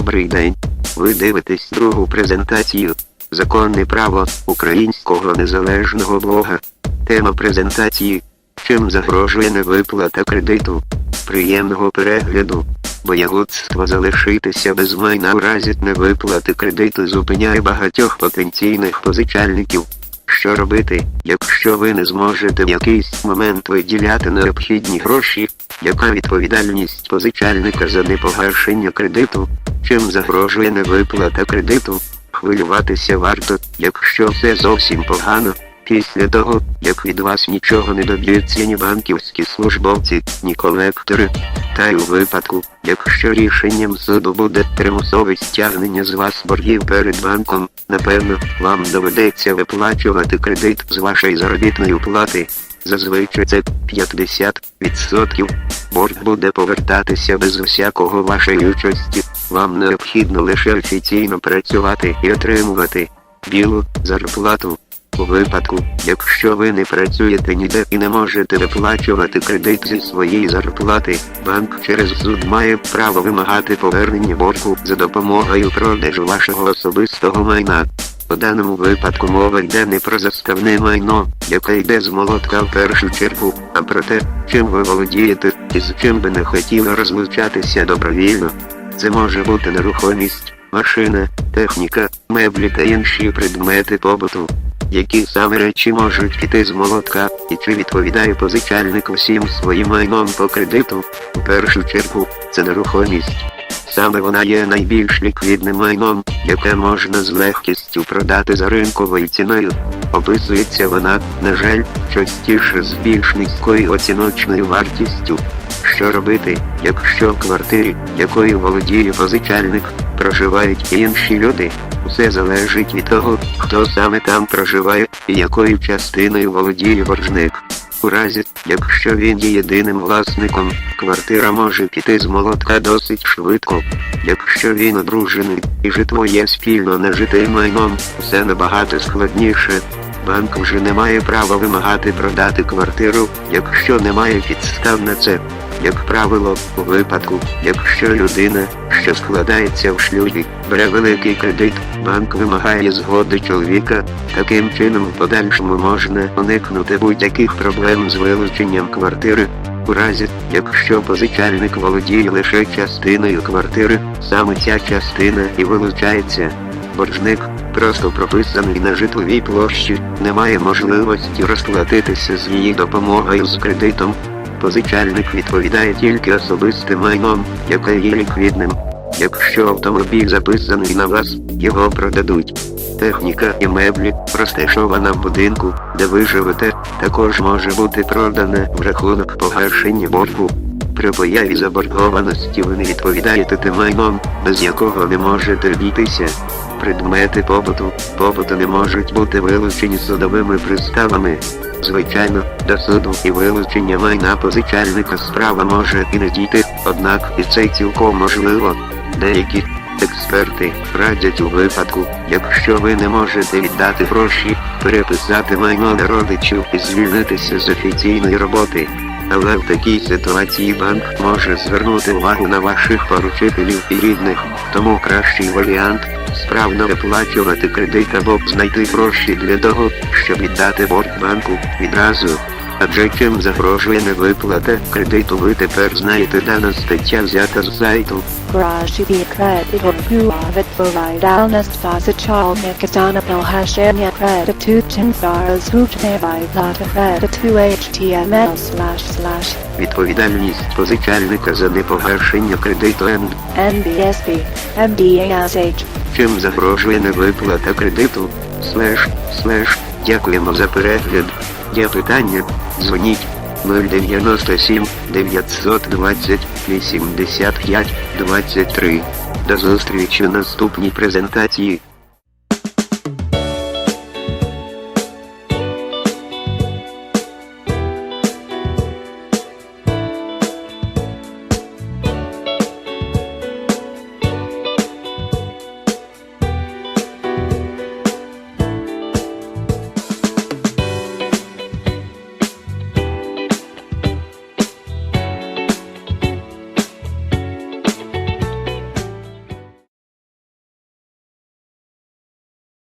Добрий день. Ви дивитесь другу презентацію Законне право українського незалежного блога. Тема презентації Чим загрожує невиплата кредиту. Приємного перегляду. Боягудство залишитися без майна у разі невиплати кредиту зупиняє багатьох потенційних позичальників. Що робити, якщо ви не зможете в якийсь момент виділяти необхідні гроші? Яка відповідальність позичальника за непогашення кредиту? Чим загрожує невиплата кредиту? Хвилюватися варто, якщо все зовсім погано. Після того, як від вас нічого не доб'ються ні банківські службовці, ні колектори. Та й у випадку, якщо рішенням суду буде примусове стягнення з вас боргів перед банком, напевно, вам доведеться виплачувати кредит з вашої заробітної плати. Зазвичай це 50%. Борг буде повертатися без усякого вашої участі. Вам необхідно лише офіційно працювати і отримувати білу зарплату. У випадку, якщо ви не працюєте ніде і не можете виплачувати кредит зі своєї зарплати, банк через суд має право вимагати повернення боргу за допомогою продажу вашого особистого майна. У даному випадку мова йде не про заставне майно, яке йде з молотка в першу чергу, а про те, чим ви володієте і з чим би не хотіли розлучатися добровільно. Це може бути нерухомість, машина, техніка, меблі та інші предмети побуту. Які саме речі можуть піти з молотка, і чи відповідає позичальник усім своїм майном по кредиту? У першу чергу, це нерухомість. Саме вона є найбільш ліквідним майном, яке можна з легкістю продати за ринковою ціною. Описується вона, на жаль, частіше з більш низькою оціночною вартістю. Що робити, якщо в квартирі, якою володіє позичальник, проживають інші люди? Все залежить від того, хто саме там проживає і якою частиною володіє боржник. У разі, якщо він є єдиним власником, квартира може піти з молотка досить швидко. Якщо він одружений і житло є спільно нажитим майном, все набагато складніше. Банк вже не має права вимагати продати квартиру, якщо немає підстав на це. Як правило, у випадку, якщо людина, що складається в шлюбі, бере великий кредит, банк вимагає згоди чоловіка, таким чином в подальшому можна уникнути будь-яких проблем з вилученням квартири. У разі, якщо позичальник володіє лише частиною квартири, саме ця частина і вилучається. Боржник, просто прописаний на житловій площі, не має можливості розплатитися з її допомогою з кредитом. Позичальник відповідає тільки особистим майном, яке є ліквідним. Якщо автомобіль записаний на вас, його продадуть. Техніка і меблі, розташована в будинку, де ви живете, також може бути продана в рахунок погашення боргу. При появі заборгованості ви не відповідаєте тим майном, без якого не можете обійтися. Предмети побуту, побуту не можуть бути вилучені судовими приставами. Звичайно, до суду і вилучення майна позичальника справа може і не дійти, однак і це цілком можливо. Деякі експерти радять у випадку, якщо ви не можете віддати гроші, переписати майно на родичів і звільнитися з офіційної роботи. Але в такій ситуації банк може звернути увагу на ваших поручителів і рідних, тому кращий варіант справно виплачувати кредит або знайти гроші для того, щоб віддати борг банку відразу. Адже чим загрожує невиплата кредиту, ви тепер знаєте дана стаття взята з сайту. За непогашення кредиту чим зараз невиплата кредиту HTML slash slash Відповідальність позичальника за непогашення кредиту НД. NBSP MDASH Чим загрожує невиплата кредиту? Слеш, слеш, дякуємо за перегляд. Є питання? Дзвоніть 097 920 85 23. До зустрічі у наступній презентації.